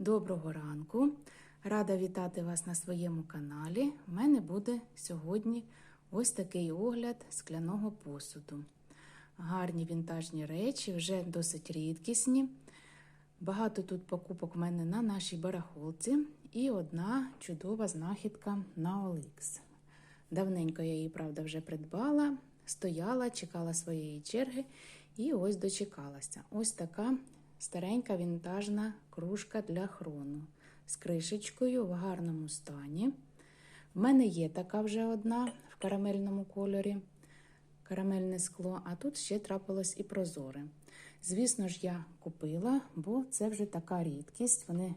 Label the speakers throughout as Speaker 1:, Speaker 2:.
Speaker 1: Доброго ранку! Рада вітати вас на своєму каналі. У мене буде сьогодні ось такий огляд скляного посуду. Гарні вінтажні речі, вже досить рідкісні. Багато тут покупок в мене на нашій барахолці і одна чудова знахідка на OLX. Давненько я її, правда, вже придбала, стояла, чекала своєї черги і ось дочекалася. Ось така старенька вінтажна кружка для хрону з кришечкою в гарному стані. В мене є така вже одна в карамельному кольорі, карамельне скло, а тут ще трапилось і прозоре. Звісно ж, я купила, бо це вже така рідкість. Вони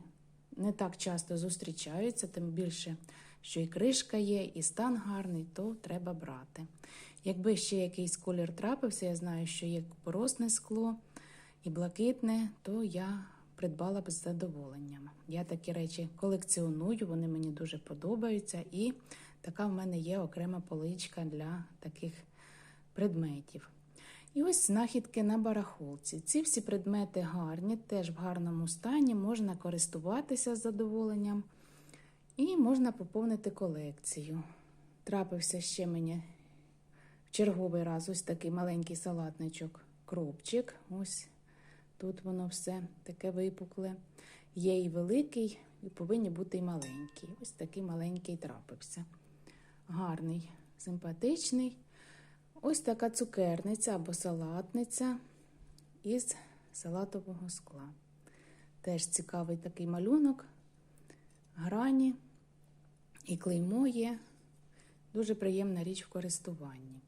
Speaker 1: не так часто зустрічаються, тим більше, що і кришка є, і стан гарний, то треба брати. Якби ще якийсь колір трапився, я знаю, що є купоросне скло і блакитне, то я придбала б з задоволенням. Я такі речі колекціоную, вони мені дуже подобаються, і така в мене є окрема поличка для таких предметів. І ось знахідки на барахолці. Ці всі предмети гарні, теж в гарному стані, можна користуватися з задоволенням і можна поповнити колекцію. Трапився ще мені в черговий раз ось такий маленький салатничок, кропчик. Ось тут воно все таке випукле. Є і великий, і повинні бути і маленькі. Ось такий маленький трапився. Гарний, симпатичний. Ось така цукерниця або салатниця із салатового скла. Теж цікавий такий малюнок, грані і клеймо є. Дуже приємна річ в користуванні.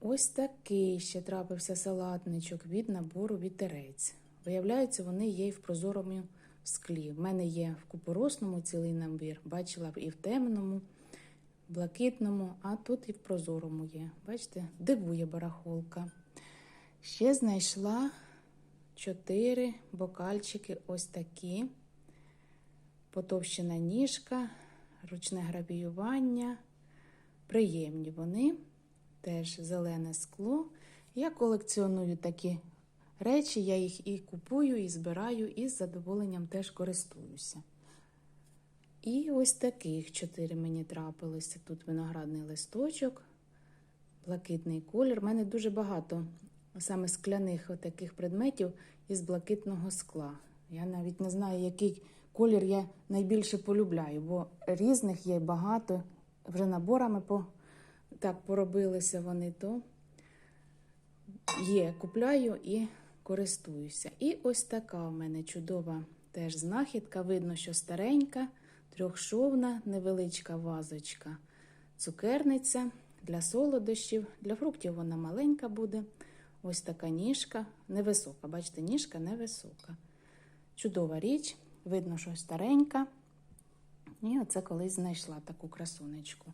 Speaker 1: Ось такий ще трапився салатничок від набору вітерець. Виявляється, вони є і в прозорому склі. В мене є в купоросному цілий набір, бачила б і в темному блакитному, а тут і в прозорому є. Бачите, дивує барахолка. Ще знайшла чотири бокальчики ось такі. Потовщена ніжка, ручне гравіювання. Приємні вони, теж зелене скло. Я колекціоную такі речі, я їх і купую, і збираю, і з задоволенням теж користуюся. І ось таких чотири мені трапилося. Тут виноградний листочок, блакитний колір. У мене дуже багато саме скляних таких предметів із блакитного скла. Я навіть не знаю, який колір я найбільше полюбляю, бо різних є багато. Вже наборами по, так поробилися вони, то є, купляю і користуюся. І ось така в мене чудова теж знахідка. Видно, що старенька трьохшовна невеличка вазочка, цукерниця для солодощів, для фруктів вона маленька буде. Ось така ніжка, невисока. Бачите, ніжка невисока. Чудова річ, видно, що старенька. І оце колись знайшла таку красунечку.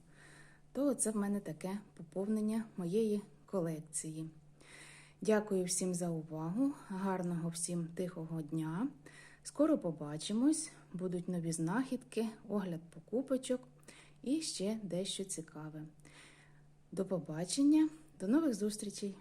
Speaker 1: То це в мене таке поповнення моєї колекції. Дякую всім за увагу. Гарного всім тихого дня. Скоро побачимось, будуть нові знахідки, огляд покупочок і ще дещо цікаве. До побачення, до нових зустрічей!